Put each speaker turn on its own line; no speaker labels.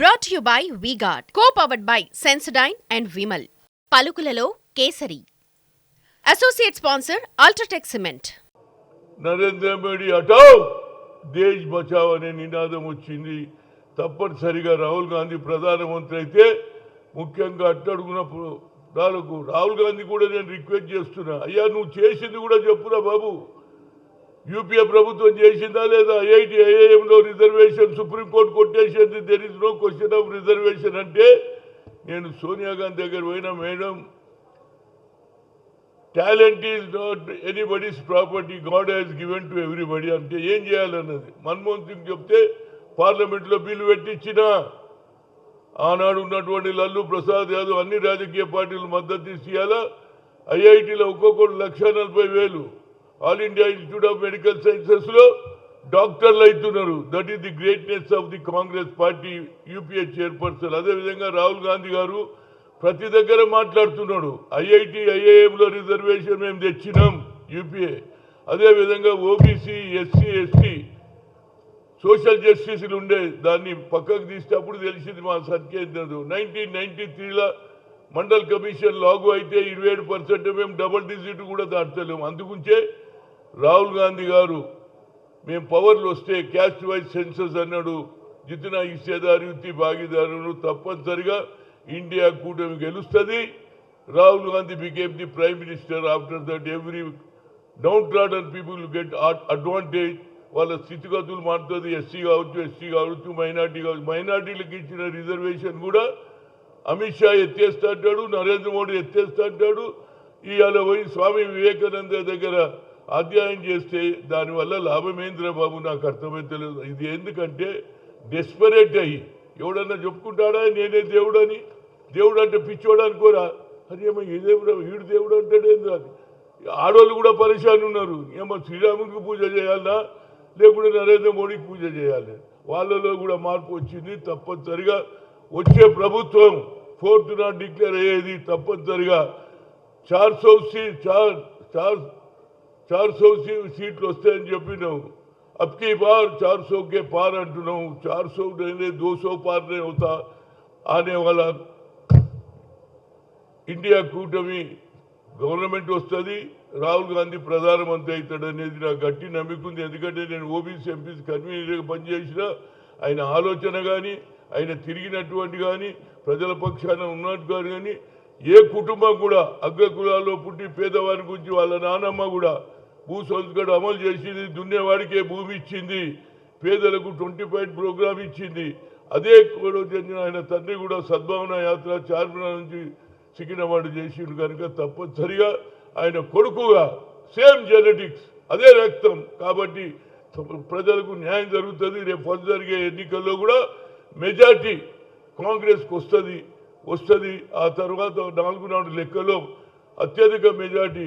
Brought you by V-Guard co powered by Sensodyne and Vimal పలుకులలో kesari. Associate sponsor UltraTech cement
Narendra Modi అటో దేశ్ బచావ్ అనే నినాదం వచ్చింది. తప్పనిసరిగా రాహుల్ గాంధీ ప్రధానమంత్రి అయితే ముఖ్యంగా అట్టడుగునప్పుడు దానికి రాహుల్ గాంధీ కూడా నేను రిక్వెస్ట్ చేస్తున్నా. అయ్యా నువ్వు చేసింది కూడా చెప్పురా బాబు. యూపీఏ ప్రభుత్వం చేసిందా లేదా? ఐఐటి ఐఐఎంలో రిజర్వేషన్ సుప్రీంకోర్టు కొట్టేసింది. There is no question of reservation అంటే నేను సోనియా గాంధీ దగ్గర పోయినా madam talent is not anybody's property God has given to everybody అంటే ఏం చేయాలన్నది? మన్మోహన్ సింగ్ చెప్తే పార్లమెంట్లో బిల్లు పెట్టించిన. ఆనాడు ఉన్నటువంటి లల్లు ప్రసాద్ యాదవ్ అన్ని రాజకీయ పార్టీలు మద్దతు ఇవ్వాలా ఐఐటీలో ఒక్కొక్కరు లక్ష నలభై వేలు. All India institute of medical సైన్సెస్లో డాక్టర్లు అవుతున్నారు. That is the greatness of the Congress party UPA chairperson. అదేవిధంగా రాహుల్ గాంధీ గారు ప్రతి దగ్గర మాట్లాడుతున్నాడు. ఐఐటి ఐఐఎంలో రిజర్వేషన్ మేము తెచ్చినాం యూపీఏ. అదేవిధంగా ఓబీసీ ఎస్సీ ఎస్టీ సోషల్ జస్టిస్లు ఉండే దాన్ని పక్కకు తీసేటప్పుడు తెలిసింది మా సత్యేంద్రదు నైన్టీన్ నైన్టీ త్రీలో మండల్ కమిషన్ లాగు అయితే ఇరవై ఏడు పర్సెంట్ మేము డబల్ డిజిట్ కూడా దాటలేము. అందుకుంచే రాహుల్ గాంధీ గారు మేము పవర్లు వస్తే క్యాస్ట్ వైజ్ సెన్సస్ అన్నాడు. జితిన హిస్సేదారు భాగీదారులు తప్పనిసరిగా ఇండియా కూటమి గెలుస్తుంది. Rahul Gandhi became the prime minister after that every down trodden people get advantage వాళ్ళ స్థితిగతులు మారుతుంది. ఎస్సీ కావచ్చు ఎస్సీ కావచ్చు మైనార్టీ కావచ్చు. మైనార్టీలకు ఇచ్చిన రిజర్వేషన్ కూడా అమిత్ షా ఎత్తేస్తా అంటాడు నరేంద్ర మోడీ ఎత్తేస్తా అంటాడు. ఇవాళ పోయి స్వామి వివేకానంద దగ్గర అధ్యాయం చేస్తే దానివల్ల లాభమేంద్ర బాబు? నాకు అర్థమైతలేదు ఇది ఎందుకంటే డెస్పరేట్ అయ్యి. ఎవడన్నా చెప్పుకుంటాడా? నేనే దేవుడని. దేవుడు అంటే పిచ్చోడు అనుకోరా? అదేమో ఏ దేవుడు? వీడు దేవుడు అంటాడు ఏంది అది? ఆడవాళ్ళు కూడా పరిశాన్ ఉన్నారు. ఏమో శ్రీరాముడికి పూజ చేయాలన్నా లేకుంటే నరేంద్ర మోడీకి పూజ చేయాలి. వాళ్ళలో కూడా మార్పు వచ్చింది తప్పనిసరిగా. వచ్చే ప్రభుత్వం ఫోర్త్ నాట్ డిక్లేర్ అయ్యేది తప్పనిసరిగా. చార్ సౌ సీ చార్ చార్ చార్ సౌ సీ సీట్లు వస్తాయని చెప్పినావు అబ్కి బార్ చార్ सौ के पार అంటున్నావు చార్ सौ नहीं दो सौ पार नहीं होता आने वाला ఇండియా కూటమి గవర్నమెంట్ వస్తుంది రాహుల్ గాంధీ ప్రధానమంత్రి అవుతాడు అనేది నాకు గట్టి నమ్మిక ఉంది ఎందుకంటే నేను ఓబీసీ ఎంపీసీ కన్వీనర్గా పనిచేసిన ఆయన ఆలోచన కానీ ఆయన తిరిగినటువంటి కానీ ప్రజల పక్షాన ఉన్నట్టు కానీ కానీ ఏ కుటుంబం కూడా అగ్రకులాల్లో పుట్టి పేదవారి గురించి వాళ్ళ నానమ్మ కూడా భూ సంస్కరణ అమలు చేసింది దున్నేవాడికే భూమి ఇచ్చింది పేదలకు ట్వంటీ ఫైవ్ ప్రోగ్రామ్ ఇచ్చింది. అదే చెందిన ఆయన తండ్రి కూడా సద్భావన యాత్ర చార్మినార్ నుంచి సికింద్రాబాద్ చేసిండు కనుక తప్పనిసరిగా ఆయన కొడుకుగా సేమ్ జెనెటిక్స్ అదే రక్తం. కాబట్టి ప్రజలకు న్యాయం జరుగుతుంది. రేపు జరిగే ఎన్నికల్లో కూడా మెజార్టీ కాంగ్రెస్కి వస్తుంది. వస్తుంది. ఆ తర్వాత నాలుగు నాలుగు లెక్కలో అత్యధిక మెజార్టీ